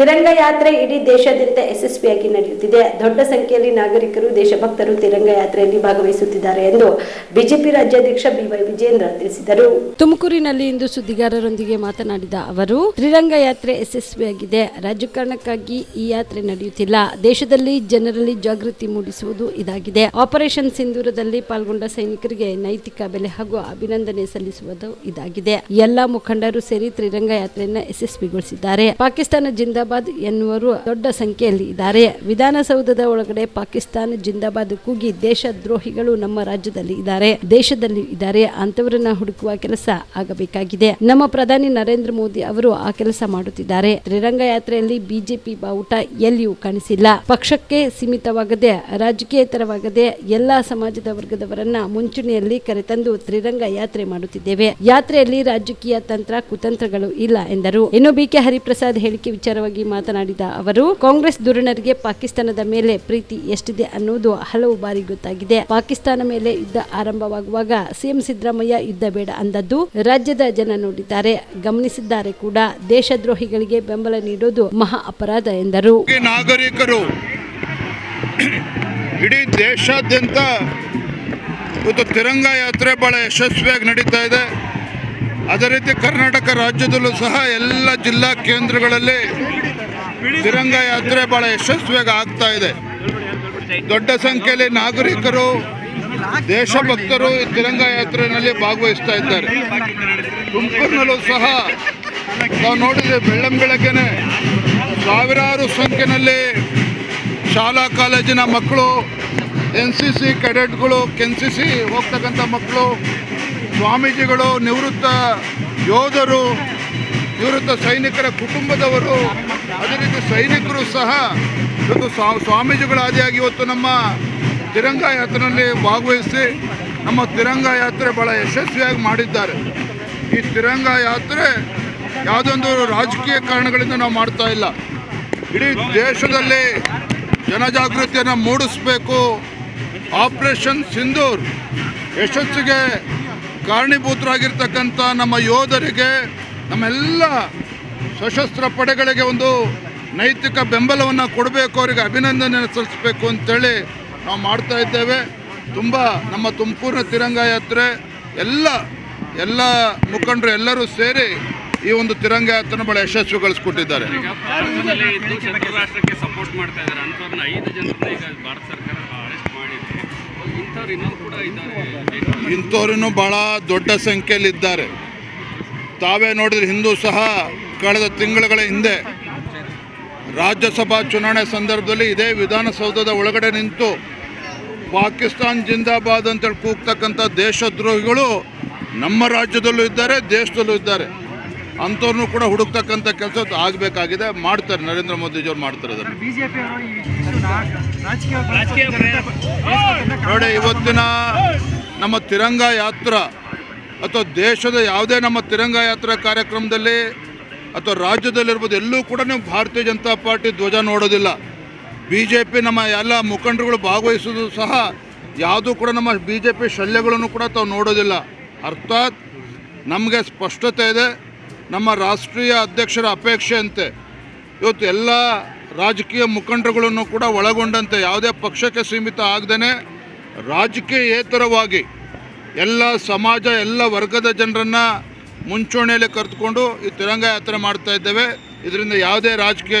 ತಿರಂಗ ಯಾತ್ರೆ ಇಡೀ ದೇಶಾದ್ಯಂತ ಯಶಸ್ವಿಯಾಗಿ ನಡೆಯುತ್ತಿದೆ. ದೊಡ್ಡ ಸಂಖ್ಯೆಯಲ್ಲಿ ನಾಗರಿಕರು, ದೇಶಭಕ್ತರು ತಿರಂಗ ಯಾತ್ರೆಯಲ್ಲಿ ಭಾಗವಹಿಸುತ್ತಿದ್ದಾರೆ ಎಂದು ಬಿಜೆಪಿ ರಾಜ್ಯಾಧ್ಯಕ್ಷ ಬಿವೈ ವಿಜೇಂದ್ರ ತಿಳಿಸಿದರು. ತುಮಕೂರಿನಲ್ಲಿ ಇಂದು ಸುದ್ದಿಗಾರರೊಂದಿಗೆ ಮಾತನಾಡಿದ ಅವರು ತ್ರಿರಂಗ ಯಾತ್ರೆ ಯಶಸ್ವಿಯಾಗಿದೆ. ರಾಜಕಾರಣಕ್ಕಾಗಿ ಈ ಯಾತ್ರೆ ನಡೆಯುತ್ತಿಲ್ಲ. ದೇಶದಲ್ಲಿ ಜನರಲ್ಲಿ ಜಾಗೃತಿ ಮೂಡಿಸುವುದು ಇದಾಗಿದೆ. ಆಪರೇಷನ್ ಸಿಂಧೂರದಲ್ಲಿ ಪಾಲ್ಗೊಂಡ ಸೈನಿಕರಿಗೆ ನೈತಿಕ ಬೆಲೆ ಹಾಗೂ ಅಭಿನಂದನೆ ಸಲ್ಲಿಸುವುದು ಇದಾಗಿದೆ. ಎಲ್ಲ ಮುಖಂಡರು ಸೇರಿ ತ್ರಿರಂಗ ಯಾತ್ರೆಯನ್ನು ಯಶಸ್ವಿಗೊಳಿಸಿದ್ದಾರೆ. ಪಾಕಿಸ್ತಾನ ಜಿಂದಾಬಾದ್ ಎನ್ನುವರು ದೊಡ್ಡ ಸಂಖ್ಯೆಯಲ್ಲಿ ಇದ್ದಾರೆ. ವಿಧಾನಸೌಧದ ಒಳಗಡೆ ಪಾಕಿಸ್ತಾನ ಜಿಂದಾಬಾದ್ ಕೂಗಿ ದೇಶ ದ್ರೋಹಿಗಳು ನಮ್ಮ ರಾಜ್ಯದಲ್ಲಿ ಇದ್ದಾರೆ. ದೇಶದಲ್ಲಿ ಇದ್ದಾರೆ. ಅಂತವರನ್ನ ಹುಡುಕುವ ಕೆಲಸ ಆಗಬೇಕಾಗಿದೆ. ನಮ್ಮ ಪ್ರಧಾನಿ ನರೇಂದ್ರ ಮೋದಿ ಅವರು ಆ ಕೆಲಸ ಮಾಡುತ್ತಿದ್ದಾರೆ. ತ್ರಿರಂಗ ಯಾತ್ರೆಯಲ್ಲಿ ಬಿಜೆಪಿ ಬಾವುಟ ಎಲ್ಲಿಯೂ ಕಾಣಿಸಿಲ್ಲ. ಪಕ್ಷಕ್ಕೆ ಸೀಮಿತವಾಗದೆ, ರಾಜಕೀಯೇತರವಾಗದೆ ಎಲ್ಲಾ ಸಮಾಜದ ವರ್ಗದವರನ್ನ ಮುಂಚೂಣಿಯಲ್ಲಿ ಕರೆತಂದು ತ್ರಿರಂಗ ಯಾತ್ರೆ ಮಾಡುತ್ತಿದ್ದೇವೆ. ಯಾತ್ರೆಯಲ್ಲಿ ರಾಜಕೀಯ ತಂತ್ರ, ಕುತಂತ್ರಗಳು ಇಲ್ಲ ಎಂದರು. ಇನ್ನು ಬಿಕೆ ಹರಿಪ್ರಸಾದ್ ಹೇಳಿಕೆ ವಿಚಾರವಾಗಿ ಮಾತನಾಡಿದ ಅವರು, ಕಾಂಗ್ರೆಸ್ ಧುರೀಣರಿಗೆ ಪಾಕಿಸ್ತಾನದ ಮೇಲೆ ಪ್ರೀತಿ ಎಷ್ಟಿದೆ ಅನ್ನುವುದು ಹಲವು ಬಾರಿ ಗೊತ್ತಾಗಿದೆ. ಪಾಕಿಸ್ತಾನ ಮೇಲೆ ಯುದ್ಧ ಆರಂಭವಾಗುವಾಗ ಸಿಎಂ ಸಿದ್ದರಾಮಯ್ಯ ಯುದ್ಧ ಬೇಡ ಅಂದದ್ದು ರಾಜ್ಯದ ಜನ ನೋಡಿದ್ದಾರೆ. ಗಮನಿಸಿದ್ದಾರೆ ಕೂಡ, ದೇಶದ್ರೋಹಿಗಳಿಗೆ ಬೆಂಬಲ ನೀಡೋದು ಮಹಾ ಅಪರಾಧ ಎಂದರು. ನಾಗರಿಕರು ಇಡೀ ದೇಶಾದ್ಯಂತ ಇವತ್ತು ತಿರಂಗ ಯಾತ್ರೆ ಬಹಳ ಯಶಸ್ವಿಯಾಗಿ ನಡೀತಾ ಇದೆ. ಅದೇ ರೀತಿ ಕರ್ನಾಟಕ ರಾಜ್ಯದಲ್ಲೂ ಸಹ ಎಲ್ಲ ಜಿಲ್ಲಾ ಕೇಂದ್ರಗಳಲ್ಲಿ ತಿರಂಗ ಯಾತ್ರೆ ಬಹಳ ಯಶಸ್ವಿಯಾಗಿ ಆಗ್ತಾ ಇದೆ. ದೊಡ್ಡ ಸಂಖ್ಯೆಯಲ್ಲಿ ನಾಗರಿಕರು, ದೇಶಭಕ್ತರು ಈ ತಿರಂಗ ಯಾತ್ರೆಯಲ್ಲಿ ಭಾಗವಹಿಸ್ತಾ ಇದ್ದಾರೆ. ತುಮಕೂರಿನಲ್ಲೂ ಸಹ ನಾವು ನೋಡಿದ್ರೆ ಬೆಳ್ಳಂ ಬೆಳಗ್ಗೆನೆ ಸಾವಿರಾರು ಸಂಖ್ಯೆಯಲ್ಲಿ ಶಾಲಾ ಕಾಲೇಜಿನ ಮಕ್ಕಳು, ಎನ್ ಸಿ ಸಿ ಕೆಡೆಟ್ಗಳು, ಕೆನ್ ಸಿ ಸಿ ಹೋಗ್ತಕ್ಕಂಥ ಮಕ್ಕಳು ಸ್ವಾಮೀಜಿಗಳು, ನಿವೃತ್ತ ಯೋಧರು, ನಿವೃತ್ತ ಸೈನಿಕರ ಕುಟುಂಬದವರು ಅದೇ ರೀತಿ ಸೈನಿಕರು ಸಹ ಇವತ್ತು ಸ್ವಾ- ಸ್ವಾಮೀಜಿಗಳ ಆದಿಯಾಗಿ ಇವತ್ತು ನಮ್ಮ ತಿರಂಗ ಯಾತ್ರೆಯಲ್ಲಿ ಭಾಗವಹಿಸಿ ನಮ್ಮ ತಿರಂಗ ಯಾತ್ರೆ ಬಹಳ ಯಶಸ್ವಿಯಾಗಿ ಮಾಡಿದ್ದಾರೆ. ಈ ತಿರಂಗ ಯಾತ್ರೆ ಯಾವುದೊಂದು ರಾಜಕೀಯ ಕಾರಣಗಳಿಂದ ನಾವು ಮಾಡ್ತಾ ಇಲ್ಲ. ಇಡೀ ದೇಶದಲ್ಲಿ ಜನಜಾಗೃತಿಯನ್ನು ಮೂಡಿಸಬೇಕು. ಆಪರೇಷನ್ ಸಿಂಧೂರ್ ಯಶಸ್ಸಿಗೆ ಕಾರಣೀಭೂತರಾಗಿರ್ತಕ್ಕಂಥ ನಮ್ಮ ಯೋಧರಿಗೆ, ನಮ್ಮೆಲ್ಲ ಸಶಸ್ತ್ರ ಪಡೆಗಳಿಗೆ ಒಂದು ನೈತಿಕ ಬೆಂಬಲವನ್ನು ಕೊಡಬೇಕು, ಅವರಿಗೆ ಅಭಿನಂದನೆ ಸಲ್ಲಿಸಬೇಕು ಅಂತೇಳಿ ನಾವು ಮಾಡ್ತಾ ಇದ್ದೇವೆ. ತುಂಬ ನಮ್ಮ ತುಮಕೂರಿನ ತಿರಂಗ ಯಾತ್ರೆ, ಎಲ್ಲ ಎಲ್ಲ ಮುಖಂಡರು ಎಲ್ಲರೂ ಸೇರಿ ಈ ಒಂದು ತಿರಂಗ ಯಾತ್ರೆನ ಬಹಳ ಯಶಸ್ವಿ ಗಳಿಸ್ಕೊಟ್ಟಿದ್ದಾರೆ ಭಾರತದಲ್ಲಿ ಇದ್ದು ಶತ್ರು ರಾಷ್ಟ್ರಕ್ಕೆ ಸಪೋರ್ಟ್ ಮಾಡ್ತಾ ಇದ್ದಾರೆ. ಭಾರತ ಸರ್ಕಾರ ಇಂಥವ್ರು ಇದ್ದಾರೆ. ಭಾಳ ದೊಡ್ಡ ಸಂಖ್ಯೆಯಲ್ಲಿದ್ದಾರೆ ತಾವೇ ನೋಡಿದ್ರೆ ಹಿಂದೂ ಸಹ ಕಳೆದ ತಿಂಗಳುಗಳ ಹಿಂದೆ ರಾಜ್ಯಸಭಾ ಚುನಾವಣೆ ಸಂದರ್ಭದಲ್ಲಿ ಇದೇ ವಿಧಾನಸೌಧದ ಒಳಗಡೆ ನಿಂತು ಪಾಕಿಸ್ತಾನ್ ಜಿಂದಾಬಾದ್ ಅಂತೇಳಿ ಕೂಗ್ತಕ್ಕಂಥ ದೇಶದ್ರೋಹಿಗಳು ನಮ್ಮ ರಾಜ್ಯದಲ್ಲೂ ಇದ್ದಾರೆ, ದೇಶದಲ್ಲೂ ಇದ್ದಾರೆ. ಅಂಥವ್ರನ್ನೂ ಕೂಡ ಹುಡುಕ್ತಕ್ಕಂಥ ಕೆಲಸ ಆಗಬೇಕಾಗಿದೆ. ಮಾಡ್ತಾರೆ ನರೇಂದ್ರ ಮೋದಿಜಿಯವ್ರು ಮಾಡ್ತಾರೆ ಅದನ್ನು. ಬಿಜೆಪಿ ಅವರು ಈ ಇಶ್ಯೂನ ರಾಜಕೀಯ ನೋಡಿ ಇವತ್ತಿನ ನಮ್ಮ ತಿರಂಗ ಯಾತ್ರಾ ಅಥವಾ ದೇಶದ ಯಾವುದೇ ನಮ್ಮ ತಿರಂಗ ಯಾತ್ರಾ ಕಾರ್ಯಕ್ರಮದಲ್ಲಿ ಅಥವಾ ರಾಜ್ಯದಲ್ಲಿರ್ಬೋದು ಎಲ್ಲೂ ಕೂಡ ನೀವು ಭಾರತೀಯ ಜನತಾ ಪಾರ್ಟಿ ಧ್ವಜ ನೋಡೋದಿಲ್ಲ. ಬಿ ಜೆ ಪಿ ನಮ್ಮ ಎಲ್ಲ ಮುಖಂಡರುಗಳು ಭಾಗವಹಿಸೋದು ಸಹ ಯಾವುದೂ ಕೂಡ ನಮ್ಮ ಬಿ ಜೆ ಪಿ ಶಲ್ಯಗಳನ್ನು ಕೂಡ ತಾವು ನೋಡೋದಿಲ್ಲ. ಅರ್ಥಾತ್ ನಮಗೆ ಸ್ಪಷ್ಟತೆ ಇದೆ. ನಮ್ಮ ರಾಷ್ಟ್ರೀಯ ಅಧ್ಯಕ್ಷರ ಅಪೇಕ್ಷೆಯಂತೆ ಇವತ್ತು ಎಲ್ಲ ರಾಜಕೀಯ ಮುಖಂಡರುಗಳನ್ನು ಕೂಡ ಒಳಗೊಂಡಂತೆ ಯಾವುದೇ ಪಕ್ಷಕ್ಕೆ ಸೀಮಿತ ಆಗದೇ ರಾಜಕೀಯೇತರವಾಗಿ ಎಲ್ಲ ಸಮಾಜ, ಎಲ್ಲ ವರ್ಗದ ಜನರನ್ನು ಮುಂಚೂಣಿಯಲ್ಲಿ ಕರೆದುಕೊಂಡು ಈ ತಿರಂಗ ಯಾತ್ರೆ ಮಾಡ್ತಾ ಇದ್ದೇವೆ. ಇದರಿಂದ ಯಾವುದೇ ರಾಜಕೀಯ